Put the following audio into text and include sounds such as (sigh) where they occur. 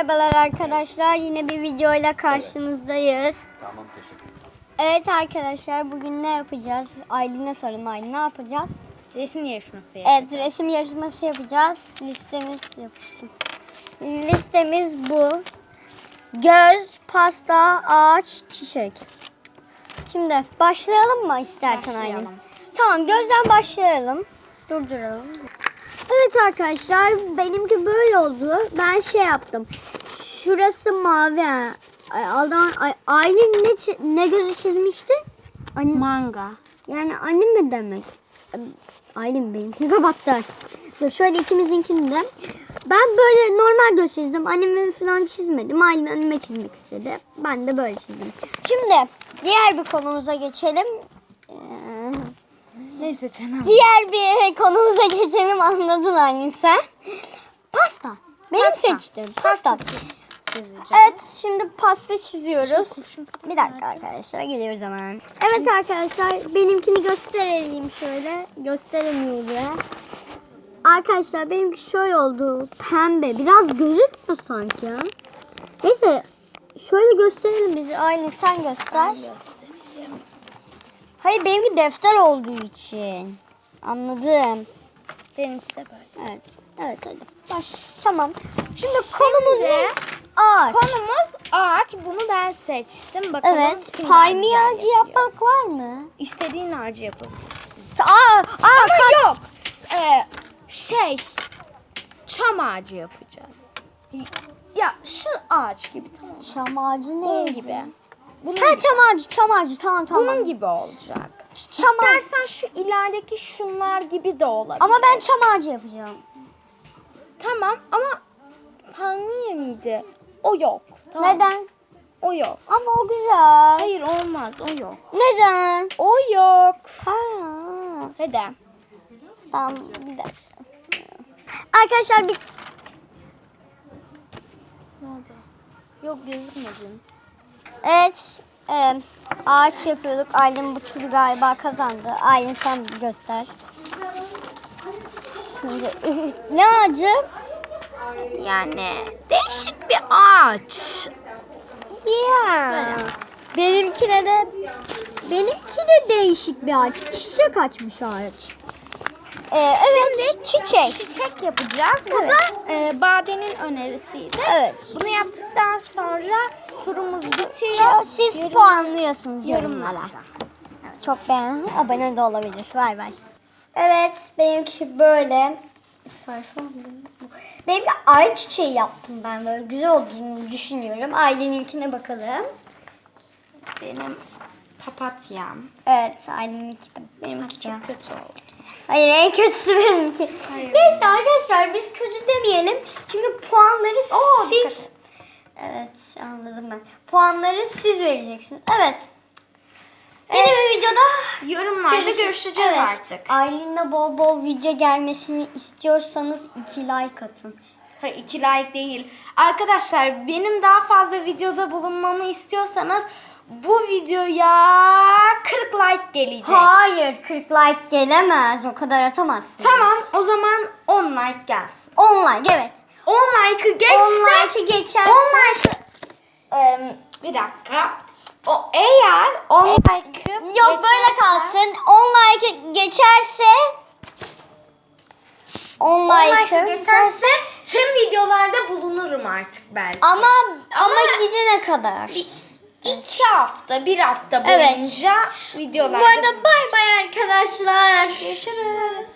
Merhabalar arkadaşlar. Yine bir videoyla karşınızdayız. Tamam teşekkür ederim. Evet arkadaşlar bugün ne yapacağız? Aylin'e sorun Aylin ne yapacağız? Resim yarışması Evet resim yarışması yapacağız. Listemiz yapıştım. Listemiz bu. Göz, pasta, ağaç, çiçek. Şimdi başlayalım mı istersen Aylin? Tamam gözden başlayalım. Durduralım. Evet arkadaşlar benimki böyle oldu. Ben şey yaptım. Şurası mavi. Aldan, Ay- Aylin ne, ne gözü çizmişti? Anne, Manga. yani annem mi demek? Aylin benimkini (laughs) kapattı. Dur şöyle ikimizinkini de. Ben böyle normal göz çizdim. Annemi falan çizmedim. Aylin anneme çizmek istedi. Ben de böyle çizdim. Şimdi diğer bir konumuza geçelim. Ee, Neyse canım. Diğer bir konumuza geçelim anladın Aylin sen. Pasta. Benim Pasta. seçtim. Pasta. Çizeceğim. Evet şimdi pasta çiziyoruz. kurşun Bir dakika arkadaşlar geliyoruz hemen. Evet arkadaşlar benimkini göstereyim şöyle. Gösteremiyorum. Arkadaşlar benimki şöyle oldu. Pembe. Biraz gözükmüyor sanki ya. Neyse şöyle gösterelim bizi. Aylin sen göster. Hayır benimki defter olduğu için. Anladım. Benimki de böyle. Evet. Evet hadi. Baş. Tamam. Şimdi, konumuz ne? Ağaç. Konumuz ağaç. Bunu ben seçtim. Bakalım Evet. Palmiye ağacı yapmak var mı? İstediğin ağacı yapabilirsin. Aa, aa, Ama yok. S- e, şey. Çam ağacı yapacağız. Ya şu ağaç gibi tamam. Çam ağacı Bunun ne? gibi. Bunun Ha gibi. çam ağacı, çam ağacı. Tamam tamam. Bunun gibi olacak. Çam. İstersen şu ilerideki şunlar gibi de olabilir. Ama ben çam ağacı yapacağım. Tamam ama palmiye miydi? O yok. Tamam. Neden? O yok. Ama o güzel. Hayır olmaz o yok. Neden? O yok. Ha. Neden? Tamam bir dakika. Arkadaşlar bir Ne oldu? Yok gözükmedin. Evet. e, ağaç yapıyorduk. Aylin bu turu galiba kazandı. Aylin sen göster. Şimdi, (laughs) ne ağacı? Yani değişik bir ağaç. Ya. Benimkine de benimki de değişik bir ağaç. Çiçek açmış ağaç. Ee, evet çiçek. Çiçek yapacağız. Bu Evet. da e, Bade'nin önerisiydi. Evet. Bunu yaptıktan sonra turumuz bitiyor. Siz Yorum- puanlıyorsunuz yorumlara. yorumlarda. Çok beğen, abone de olabilir. Bay bay. Evet, benimki böyle. Sayfa bu? Benimki ay çiçeği yaptım ben böyle. Güzel olduğunu düşünüyorum. Aileninkiine bakalım. Benim papatyam. Evet, aileninki de. Benimki Ya. çok kötü oldu. Hayır en kötüsü benimki. Hayır. Neyse arkadaşlar biz kötü demeyelim. Çünkü puanları Oo, siz... Evet anladım ben. Puanları siz vereceksiniz. Evet. Yeni Evet. bir videoda Yorumlarda görüşürüz. görüşeceğiz Evet. artık. Aylin'le bol bol video gelmesini istiyorsanız iki like atın. Hayır iki like değil. Arkadaşlar benim daha fazla videoda bulunmamı istiyorsanız bu videoya 40 like gelecek. Hayır 40 like gelemez. O kadar atamazsın. Tamam o zaman 10 like gelsin. 10 like evet. 10 like'ı 10 geçse like'ı geçerse 10 like'ı Eee, bir dakika. O eğer 10 like'ı Yok böyle kalsın. 10 like geçerse 10 10 like like'ı geçerse tüm videolarda bulunurum artık belki. ama ama, Ama- gidene kadar. 2 hafta, bir hafta Evet. boyunca videolarda Bu arada bay bay arkadaşlar. Görüşürüz.